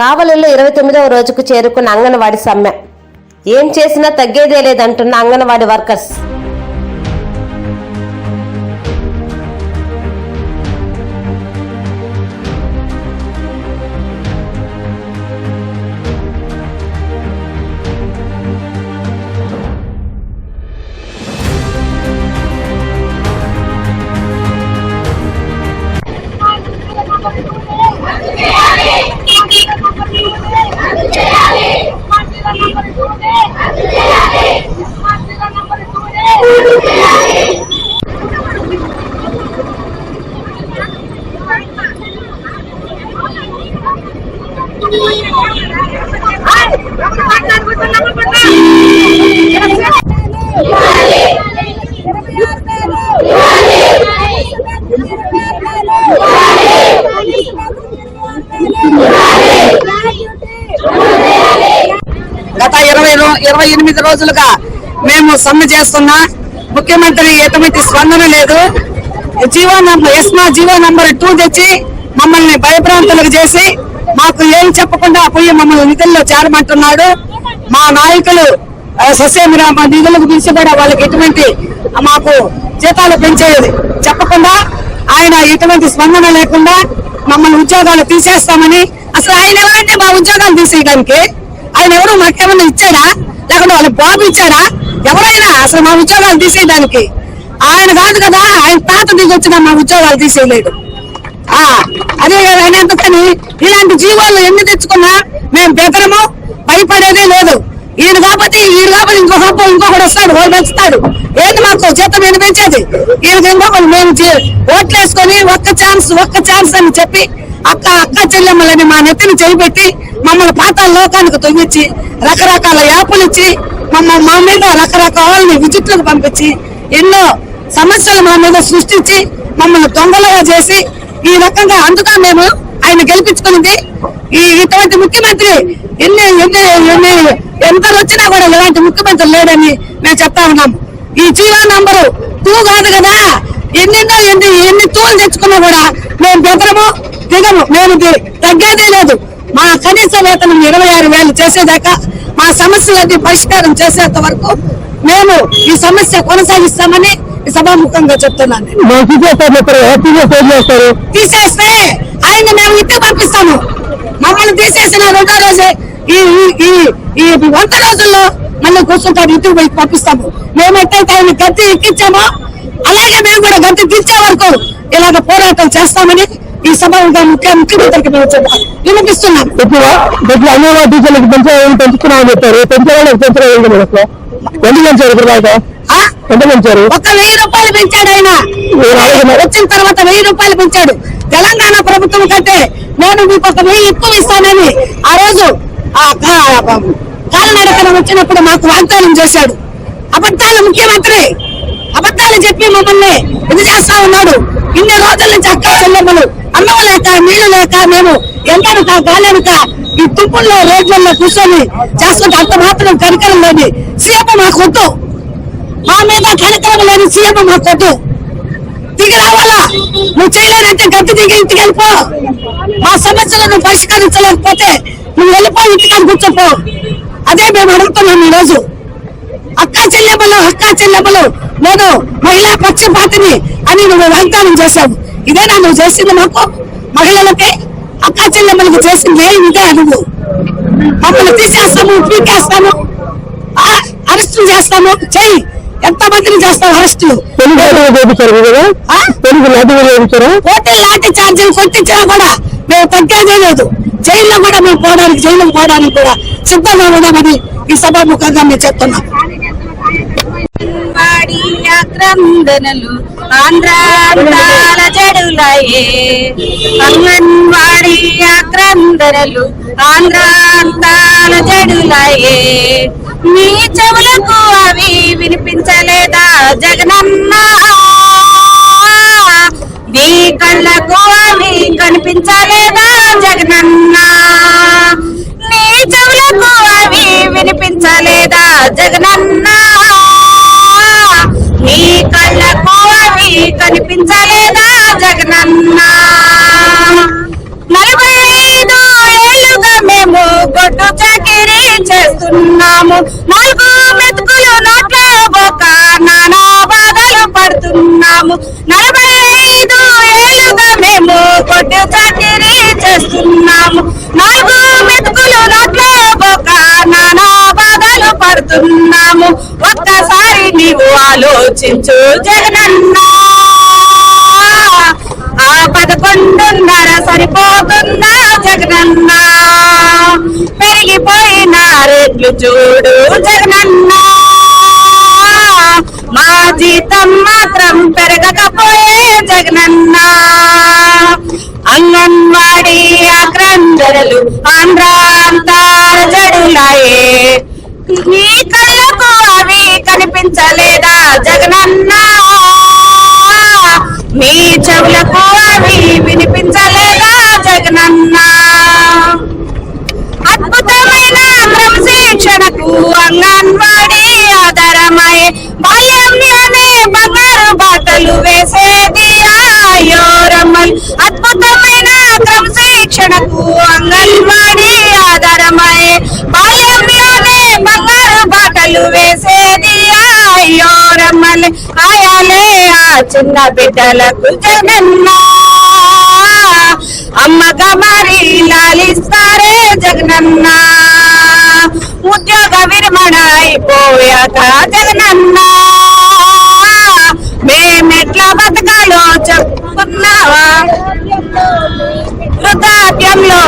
కావలిలో ఇరవై తొమ్మిదవ రోజుకు చేరుకున్న అంగన్వాడీ సమ్మె. ఏం చేసినా తగ్గేదే లేదంటున్న అంగన్వాడీ వర్కర్స్. ఇరవై ఎనిమిది రోజులుగా మేము సమ్మె చేస్తున్నా. ముఖ్యమంత్రి ఎటువంటి స్పందన లేదు. GO number ESMA GO number two తెచ్చి మమ్మల్ని భయభ్రాంతులకు చేసి మాకు ఏం చెప్పకుండా పోయి మమ్మల్ని నిధుల్లో చేరమంటున్నాడు. మా నాయకులు ఆ, సస్యమిరా మా నిధులకు పిలిచి కూడా వాళ్ళకి ఎటువంటి మాకు జీతాలు పెంచేది చెప్పకుండా ఆయన ఎటువంటి స్పందన లేకుండా మమ్మల్ని ఉద్యోగాలు తీసేస్తామని అసలు ఆయన ఎవరంటే మా ఉద్యోగాలు తీసేయడానికి? ఆయన ఎవరు మాకేమన్నా ఇచ్చాడా? లేకుంటే వాళ్ళ బాబు ఇచ్చాడా? ఎవరైనా అసలు మా ఉద్యోగాలు తీసేయడానికి? ఆయన కాదు కదా ఆయన తాత దిగొచ్చిన మా ఉద్యోగాలు తీసేయలేడు ఆ అదే కదా ఆయన అందుకని ఇలాంటి జీవాలు ఎన్ని తెచ్చుకున్నా? మేము బెదరము భయపడేదే లేదు. ఈయన కాబట్టి ఈయన కాబట్టి ఇంకొక అబ్బాయి ఇంకొకటి వస్తాడు వాళ్ళు పెంచుతాడు. ఏంది మాకు జీతం ఏంటి పెంచేది? ఈయనకి ఇంకొకటి మేము ఓట్లు వేసుకొని ఒక్క ఛాన్స్ ఒక్క ఛాన్స్ అని చెప్పి అక్క అక్క చెల్లెమ్మలని మా నెత్తిని చేయిపెట్టి మమ్మల్ని పాతాల లోకానికి తొంగిచ్చి రకరకాల యాపులు ఇచ్చి మమ్మల్ని మా మీద రకరకాలని విజిట్లకు పంపించి ఎన్నో సమస్యలు మా మీద సృష్టించి మమ్మల్ని దొంగలుగా చేసి ఈ రకంగా అందుక మేము ఆయన గెలిపించుకున్నది ఈ ఇటువంటి ముఖ్యమంత్రి ఎన్ని ఎన్ని ఎన్ని ఎంత వచ్చినా కూడా ఇలాంటి ముఖ్యమంత్రి లేడని మేము చెప్తా ఉన్నాం. ఈ జీరో నంబరు టూ కాదు కదా? ఎన్నెన్నో ఎన్ని ఎన్ని తూలు తెచ్చుకున్నా కూడా మేము బెదరము దిగము. మేము తగ్గేదే లేదు. మా కనీస వేతనం ఇరవై ఆరు వేలు చేసేదాకా మా సమస్యలన్నీ పరిష్కారం చేసేంత వరకు మేము ఈ సమస్య కొనసాగిస్తామని సభాముఖంగా చెప్తున్నాను తీసేస్తే ఆయన మేము ఇంటికి పంపిస్తాము. మమ్మల్ని తీసేసిన రెండో రోజే ఈ ఈ- వంద రోజుల్లో మళ్ళీ కూర్చుంటాడు ఇంటికి పోయి పంపిస్తాము. మేము ఎట్టయితే ఆయన గద్దె ఎక్కించామో అలాగే మేము కూడా గద్దె దించే వరకు ఇలాగ పోరాటం చేస్తామని ఈ సభ ముఖ్య ముఖ్యమంత్రికి వినిపిస్తున్నాం. టీచర్లకు పెంచే పెంచుతున్నామని చెప్పారు. పెంచే వాళ్ళకి పెంచడం అసలు? ఎంత పెంచారు ఇప్పుడు దాకా? ఎంత పెంచారు? ఒక్క వెయ్యి రూపాయలు పెంచాడు ఆయన. వచ్చిన తర్వాత వెయ్యి రూపాయలు పెంచాడు. తెలంగాణ ప్రభుత్వం కంటే నేను మీకు ఒక వెయ్యి ఎక్కువ ఇస్తానని ఆ రోజు కాలినడకన వచ్చినప్పుడు మాకు వాగ్దానం చేశాడు. అబద్ధాలు ముఖ్యమంత్రి. అబద్ధాలు చెప్పి మమ్మల్ని ఇది చేస్తా ఉన్నాడు. ఇన్ని రోజుల నుంచి అక్క చెల్లెమ్మలు. అన్నం లేక నీళ్ళు లేక మేము ఎండనక గాలెనక ఈ తుప్పుల్లో రోడ్లలో కూర్చొని చేస్తుంటే అంత మాత్రం కరికరం లేని సీఎం మాకు వద్దు మా మీద కనికరం లేని సీఎం మాకొద్దు. దిగి రావాలా? నువ్వు చేయలేనంటే గట్టి దిగి ఇంటికి వెళ్ళిపో. మా సమస్యలను పరిష్కరించలేకపోతే నువ్వు వెళ్ళిపో ఇంటికి కూర్చోపో. అదే మేము అడుగుతున్నాం ఈ రోజు అక్కా చెల్లెమ్మలు అక్కా చెల్లెమ్మలు నేను మహిళా పక్షపాతిని అని నువ్వు వాగ్దానం చేశావు. ఇదేనా నువ్వు చేసింది మాకు. మహిళలకి అక్క చెల్లెమ్మలకు చేసింది ఇదే నువ్వు. మమ్మల్ని తీసేస్తాము పీకేస్తాము అరెస్టులు చేస్తాము. చెయ్యి. ఎంత మందిని చేస్తావు అరెస్టులు? పోతే లాఠీ ఛార్జీలు కొట్టించినా కూడా మేము తగ్గేదే లేదు. జైల్లో కూడా మేము పోవడానికి జైలుకు పోవడానికి కూడా సిద్ధంగా ఉన్నామని ఈ సభాముఖంగా మేము చెప్తున్నాం. ఆక్రందనలు ఆంధ్రాంతాల జడులాయే. అంగన్వాడి ఆక్రందనలు ఆంధ్రాంతాల జడులాయే. మీ చెవులకు అవి వినిపించలేదా జగనమ్మ? మీ కళ్ళకు అవి కనిపించలేదా జగనన్న నీ చెవులకు అవి వినిపించలేదా జగనన్నా నీ కళ్ళకు అవి కనిపించలేదా జగనన్న? నలభై ఐదు ఏళ్ళుగా మే చేస్తున్నాము. నాలుగు మెతుకులు నోట్లో ఒక నానా బాధలు పడుతున్నాము. నలభై ఐదు ఏళ్ళుగా మేము గొడ్డు చాకిరీ చేస్తున్నాము. నాలుగు మెతుకులు నోట్లో ఒక నానా బాధలు పడుతున్నాము. ఒక్కసారి నీవు ఆలోచించు జగనన్నా ఆ పదకొండున్నర సరిపోతుందా జగనన్న? పెరిగిపోయిన రేట్లు చూడు జగనన్న. మా జీతం మాత్రం పెరగకపోయే జగనన్న. అంగన్వాడి ఆక్రందరలు ఆంధ్రాంతార జడులాయే. నీ కళ్ళకు అవి కనిపించలేదా జగనన్నా? మీ చెవులకు అవి జగనన్న. అద్భుతమైన క్రమశిక్షణకు అంగన్వాడీ ఆధారమై బాల్యంలోనే బంగారు బాటలు వేసేది ఆయోరమ్మల్ అద్భుతమైన క్రమశిక్షణకు అంగన్వాడీ ఆధారమై బాల్యంలోనే బంగారు బాటలు వేసేది ఆయోరమ్మల్ ఆయాలే ఆ చిన్న బిడ్డలకు జగన్నా అమ్మక మరి లాలిస్తారే జగనన్న. ఉద్యోగ విరమణ అయిపోయాక జగనన్న. మేమెట్లా బతకాలో చెప్పుకున్నావా? వృద్ధాప్యంలో